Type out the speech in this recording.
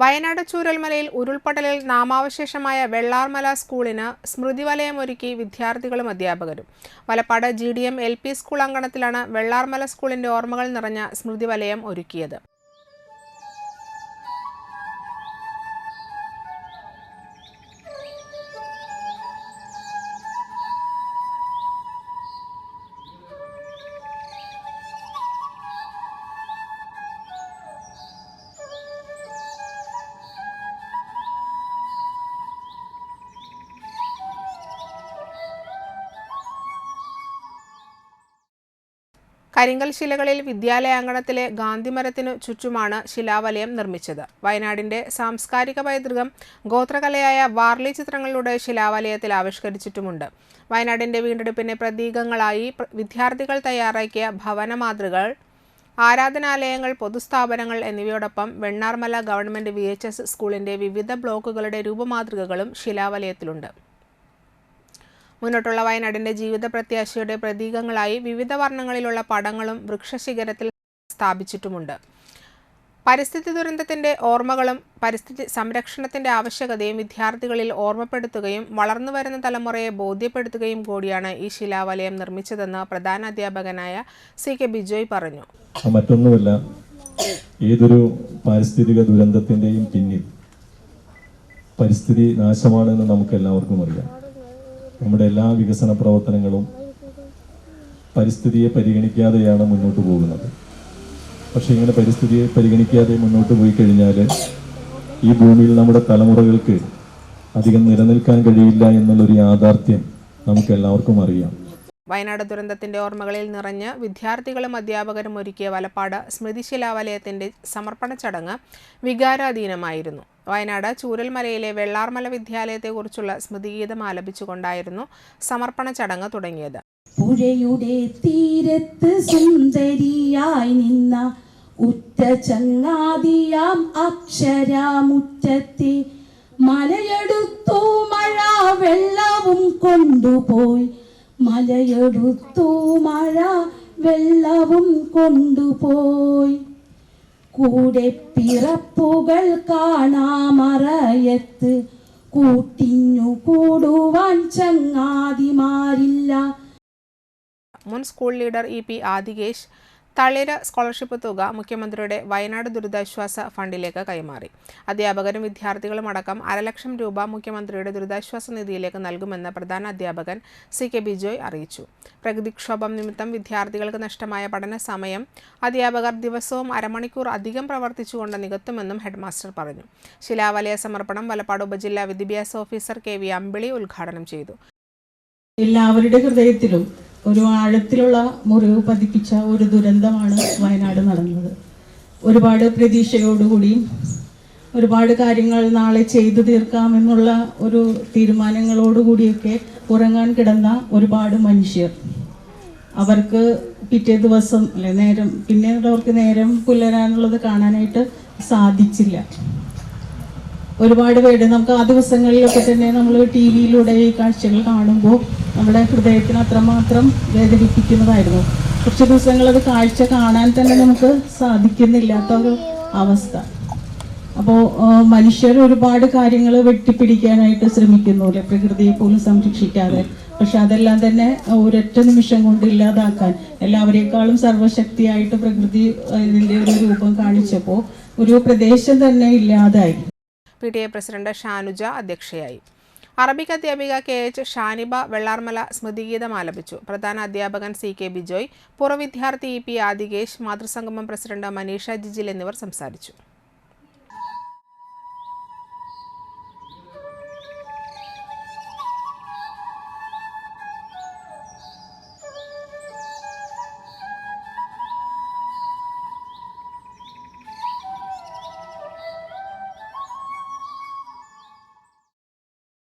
വയനാട് ചൂരൽമലയിൽ ഉരുൾപൊട്ടലിൽ നാമാവശേഷമായ വെള്ളാർമല സ്കൂളിന് സ്മൃതിവലയമൊരുക്കി വിദ്യാർത്ഥികളും അധ്യാപകരും. Valappad G D M L P school അങ്കണത്തിലാണ് Vellarmala സ്കൂളിന്റെ ഓർമ്മകൾ നിറഞ്ഞ സ്മൃതിവലയം ഒരുക്കിയത്. കരിങ്കൽ ശിലകളിൽ വിദ്യാലയാങ്കണത്തിലെ ഗാന്ധിമരത്തിനു ചുറ്റുമാണ് ശിലാവലയം നിർമ്മിച്ചത്. വയനാടിന്റെ സാംസ്കാരിക പൈതൃകം ഗോത്രകലയായ വാർലി ചിത്രങ്ങളിലൂടെ ശിലാവലയത്തിൽ ആവിഷ്കരിച്ചിട്ടുമുണ്ട്. വയനാടിന്റെ വീണ്ടെടുപ്പിന്റെ പ്രതീകങ്ങളായി പ്ര- വിദ്യാർത്ഥികൾ തയ്യാറാക്കിയ ഭവന മാതൃകൾ ആരാധനാലയങ്ങൾ പൊതുസ്ഥാപനങ്ങൾ എന്നിവയോടൊപ്പം വെണ്ണാർമല ഗവൺമെന്റ് വി സ്കൂളിന്റെ വിവിധ ബ്ലോക്കുകളുടെ രൂപമാതൃകകളും ശിലാവലയത്തിലുണ്ട്. മുന്നോട്ടുള്ള വയനാടിന്റെ ജീവിത പ്രത്യാശയുടെ പ്രതീകങ്ങളായി വിവിധ വർണങ്ങളിലുള്ള പടങ്ങളും വൃക്ഷശിഖരത്തിൽ സ്ഥാപിച്ചിട്ടുമുണ്ട്. പരിസ്ഥിതി ദുരന്തത്തിന്റെ ഓർമ്മകളും പരിസ്ഥിതി സംരക്ഷണത്തിന്റെ ആവശ്യകതയും വിദ്യാർത്ഥികളിൽ ഓർമ്മപ്പെടുത്തുകയും വളർന്നു വരുന്ന തലമുറയെ ബോധ്യപ്പെടുത്തുകയും കൂടിയാണ് ഈ ശിലാവലയം നിർമ്മിച്ചതെന്ന് പ്രധാന അധ്യാപകനായ സി കെ ബിജോയ് പറഞ്ഞു. മറ്റൊന്നുമില്ല ഏതൊരു പാരിസ്ഥിതിക ദുരന്തത്തിന്റെയും പിന്നിൽ പരിസ്ഥിതി നാശമാണെന്ന് നമുക്ക് എല്ലാവർക്കും അറിയാം. നമ്മുടെ എല്ലാ വികസന പ്രവർത്തനങ്ങളും പരിസ്ഥിതിയെ പരിഗണിക്കാതെയാണ് മുന്നോട്ട് പോകുന്നത്. പക്ഷേ ഇങ്ങനെ പരിസ്ഥിതിയെ പരിഗണിക്കാതെ മുന്നോട്ട് പോയി കഴിഞ്ഞാൽ ഈ ഭൂമിയിൽ നമ്മുടെ തലമുറകൾക്ക് അധികം നിലനിൽക്കാൻ കഴിയില്ല എന്നുള്ളൊരു യാഥാർത്ഥ്യം നമുക്ക് എല്ലാവർക്കും അറിയാം. വയനാട് ദുരന്തത്തിന്റെ ഓർമ്മകളിൽ നിറഞ്ഞ് വിദ്യാർത്ഥികളും അധ്യാപകരും ഒരുക്കിയ വലപ്പാട് സ്മൃതിശിലാവലയത്തിന്റെ സമർപ്പണ ചടങ്ങ് വികാരാധീനമായിരുന്നു. വയനാട് ചൂരൽമലയിലെ വെള്ളാർമല വിദ്യാലയത്തെക്കുറിച്ചുള്ള സ്മൃതിഗീതം ആലപിച്ചുകൊണ്ടായിരുന്നു സമർപ്പണ ചടങ്ങ് തുടങ്ങിയത്. പുഴയുടെ തീരത്ത് സുന്ദരിയായി നിന്ന ഉറ്റ ചങ്ങാതിയാം അക്ഷരാമുറ്റത്തെ മലയെടുത്തു മഴ വെള്ളവും കൊണ്ടുപോയി മലയെടുത്തു മഴ വെള്ളവും കൊണ്ടുപോയി. കൂടെ പിറപ്പുകൾ കാണാമറയത്ത് കൂട്ടിഞ്ഞു കൂടുവാൻ ചങ്ങാതിമാരില്ല. മുൻ school leader E P Adikesh Thalira scholarship തുക മുഖ്യമന്ത്രിയുടെ വയനാട് ദുരിതാശ്വാസ ഫണ്ടിലേക്ക് കൈമാറി. അധ്യാപകരും വിദ്യാർത്ഥികളും അടക്കം അരലക്ഷം രൂപ മുഖ്യമന്ത്രിയുടെ ദുരിതാശ്വാസ നിധിയിലേക്ക് നൽകുമെന്ന് പ്രധാന അധ്യാപകൻ സി കെ ബിജോയ് അറിയിച്ചു. പ്രകൃതിക്ഷോഭം നിമിത്തം വിദ്യാർത്ഥികൾക്ക് നഷ്ടമായ പഠന സമയം അധ്യാപകർ ദിവസവും അരമണിക്കൂർ അധികം പ്രവർത്തിച്ചുകൊണ്ട് നികത്തുമെന്നും ഹെഡ്മാസ്റ്റർ പറഞ്ഞു. ശിലാവലയ സമർപ്പണം വലപ്പാട് ഉപജില്ലാ വിദ്യാഭ്യാസ ഓഫീസർ കെ വി അമ്പിളി ഉദ്ഘാടനം ചെയ്തു. എല്ലാവരുടെ ഹൃദയത്തിലും ഒരു ആഴത്തിലുള്ള മുറിവ് പതിപ്പിച്ച ഒരു ദുരന്തമാണ് വയനാട് നടന്നത്. ഒരുപാട് പ്രതീക്ഷയോടുകൂടിയും ഒരുപാട് കാര്യങ്ങൾ നാളെ ചെയ്തു തീർക്കാമെന്നുള്ള ഒരു തീരുമാനങ്ങളോടുകൂടിയൊക്കെ ഉറങ്ങാൻ കിടന്ന ഒരുപാട് മനുഷ്യർ. അവർക്ക് പിറ്റേ ദിവസം അല്ലെ നേരം പിന്നീട് അവർക്ക് നേരം പുലരാനുള്ളത് കാണാനായിട്ട് സാധിച്ചില്ല. ഒരുപാട് പേര് നമുക്ക് ആ ദിവസങ്ങളിലൊക്കെ തന്നെ നമ്മൾ ടി വിയിലൂടെ ഈ കാഴ്ചകൾ കാണുമ്പോൾ നമ്മുടെ ഹൃദയത്തിന് അത്രമാത്രം വേദനിപ്പിക്കുന്നതായിരുന്നു. കുറച്ച് ദിവസങ്ങൾ അത് കാഴ്ച കാണാൻ തന്നെ നമുക്ക് സാധിക്കുന്നില്ലാത്ത ഒരു അവസ്ഥ അപ്പോൾ മനുഷ്യർ ഒരുപാട് കാര്യങ്ങൾ വെട്ടിപ്പിടിക്കാനായിട്ട് ശ്രമിക്കുന്നു അല്ലെ പ്രകൃതിയെ പോലും സംരക്ഷിക്കാതെ. പക്ഷെ അതെല്ലാം തന്നെ ഒരൊറ്റ നിമിഷം കൊണ്ട് ഇല്ലാതാക്കാൻ. എല്ലാവരെക്കാളും സർവശക്തിയായിട്ട് പ്രകൃതി ഇതിന്റെ ഒരു രൂപം കാണിച്ചപ്പോൾ ഒരു പ്രദേശം തന്നെ ഇല്ലാതായി. P T A president Shanuja അധ്യക്ഷയായി. അറബിക് അധ്യാപിക കെ എച്ച് ഷാനിബ വെള്ളാർമല സ്മൃതിഗീതം ആലപിച്ചു. പ്രധാന അധ്യാപകൻ സി കെ ബിജോയ് പുറവിദ്യാർത്ഥി വിദ്യാർത്ഥി ഇ പി ആദികേഷ് മാതൃസംഗമം പ്രസിഡന്റ് മനീഷ ജിജിൽ എന്നിവർ സംസാരിച്ചു.